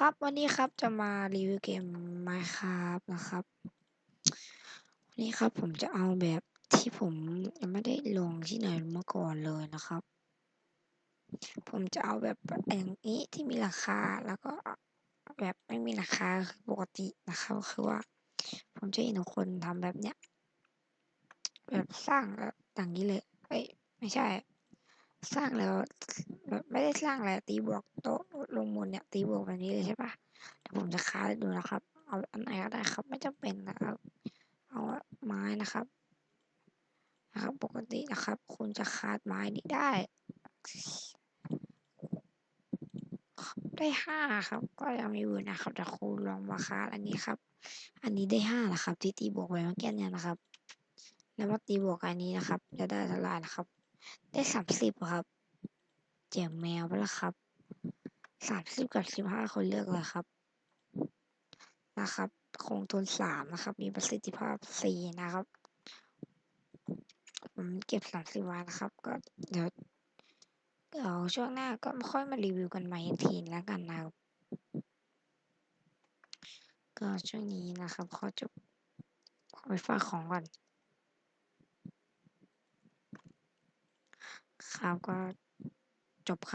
ครับวันนี้ครับจะมารีวิวเกม Minecraft นะครับ วันนี้ครับผมจะเอาแบบที่ผมยังไม่ได้ลงที่ไหนมาก่อนเลยนะครับ ผมจะเอาแบบอย่างนี้ที่มีราคาแล้วก็แบบไม่มีราคาคือปกตินะครับคือว่า ผมจะเห็นคนทำแบบเนี้ยแบบสร้างแล้วอย่างนี้เลยเอ้ยไม่ใช่ สร้างแล้ว ไม่ได้สร้างอะไรตีบวกโต๊ะลงบนเนี่ยตีบวกแบบนี้เลยใช่ปะเดี๋ยวผมจะคาดให้ดูนะครับ เอาอันไหนก็ได้ครับ ไม่จำเป็นนะครับเอาไม้นะครับนะครับปกตินะครับ คุณจะคาดไม้นี้ได้ ได้ห้าครับ ก็ยังมีอยู่นะครับแต่คุณลองมาคาดอันนี้ครับ อันนี้ได้ห้าละครับ ที่ตีบวกไว้เมื่อกี้เนี่ยนะครับ แล้วมาตีบวกอันนี้นะครับ จะได้เท่าไหร่นะครับ ได้สามสิบครับเจ๋งแมวไปแล้วครับสามสิบกับสิบห้าคนเลือกเลยครับ นะครับ คงทนสามนะครับ มีประสิทธิภาพสี่นะครับผมเก็บสามสิบวันนะครับ ก็เดี๋ยวเดี๋ยวช่วงหน้าก็ค่อยมารีวิวกันใหม่ทีแล้วกันนะครับ ก็ช่วงนี้นะครับขอจบขอไปฝากของก่อน ครับ ก็จบครับ